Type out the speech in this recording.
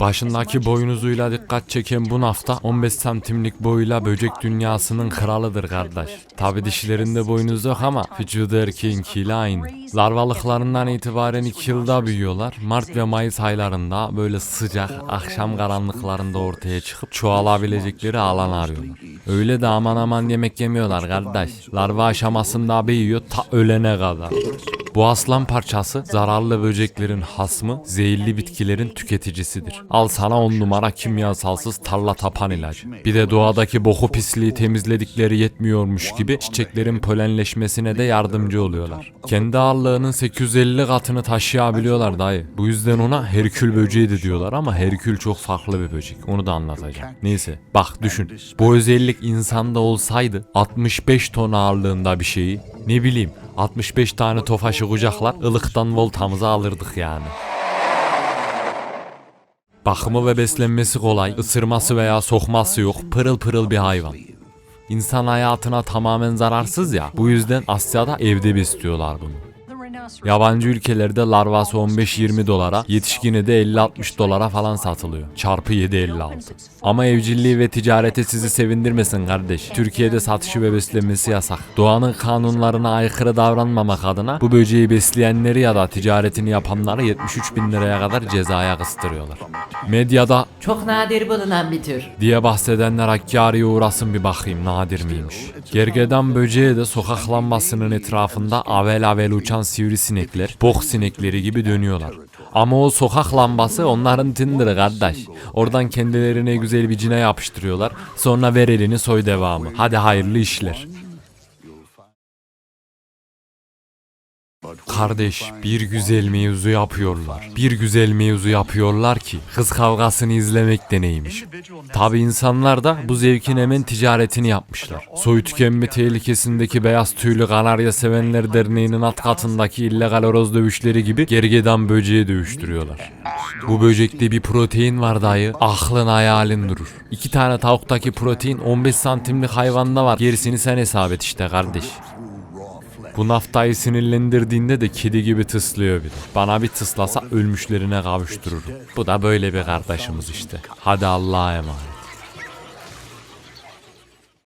Başındaki boynuzuyla dikkat çeken bu nafta 15 santimlik boyuyla böcek dünyasının kralıdır kardeş. Tabi dişlerinde boynuz yok ama vücudu erkeğinkiyle aynı. Larvalıklarından itibaren 2 yılda büyüyorlar. Mart ve Mayıs aylarında böyle sıcak akşam karanlıklarında ortaya çıkıp çoğalabilecekleri alan arıyorlar. Öyle de aman aman yemek yemiyorlar kardeş. Larva aşamasında büyüyor ta ölene kadar. Bu aslan parçası zararlı böceklerin hasmı, zehirli bitkilerin tüketicisidir. Al sana on numara kimyasalsız tarla tapan ilacı. Bir de doğadaki boku pisliği temizledikleri yetmiyormuş gibi çiçeklerin polenleşmesine de yardımcı oluyorlar. Kendi ağırlığının 850 katını taşıyabiliyorlar dayı. Bu yüzden ona Herkül böceği de diyorlar ama Herkül çok farklı bir böcek. Onu da anlatacağım. Neyse bak düşün. Bu özellik insanda olsaydı 65 ton ağırlığında bir şeyi ne bileyim 65 tane tofaşı kucaklar ılıktan voltamızı alırdık yani. Bakımı ve beslenmesi kolay, ısırması veya sokması yok, pırıl pırıl bir hayvan. İnsan hayatına tamamen zararsız ya, bu yüzden Asya'da evde besliyorlar bunu. Yabancı ülkelerde larvası 15-20 dolara, yetişkini de 50-60 dolara falan satılıyor. Çarpı 7.56. Ama evcilliği ve ticareti sizi sevindirmesin kardeş. Türkiye'de satışı ve beslenmesi yasak. Doğanın kanunlarına aykırı davranmamak adına bu böceği besleyenleri ya da ticaretini yapanları 73 bin liraya kadar cezaya kıstırıyorlar. Medyada Çok nadir bulunan bir tür. diye bahsedenler Hakkari'ye uğrasın bir bakayım nadir miymiş. Gergedan böceği de sokak lambasının etrafında avel avel uçan sivrisinekler, bok sinekleri gibi dönüyorlar. Ama o sokak lambası onların Tinder'ı kardeş. Oradan kendilerine güzel bir cine yapıştırıyorlar. Sonra ver elini soy devamı. Hadi hayırlı işler. Kardeş bir güzel mevzu yapıyorlar. Bir güzel mevzu yapıyorlar ki kız kavgasını izlemek de neymiş. Tabi insanlar da bu zevkin hemen ticaretini yapmışlar. Soy tükenme tehlikesindeki beyaz tüylü kanarya sevenler derneğinin alt katındaki illegal horoz dövüşleri gibi gergedan böceği dövüştürüyorlar. Bu böcekte bir protein var dayı. Aklın hayalin durur. İki tane tavuktaki protein 15 santimlik hayvanda var. Gerisini sen hesap et işte kardeş. Bu naftayı sinirlendirdiğinde de kedi gibi tıslıyor bir de. Bana bir tıslasa ölmüşlerine kavuştururum. Bu da böyle bir kardeşimiz işte. Hadi Allah'a emanet.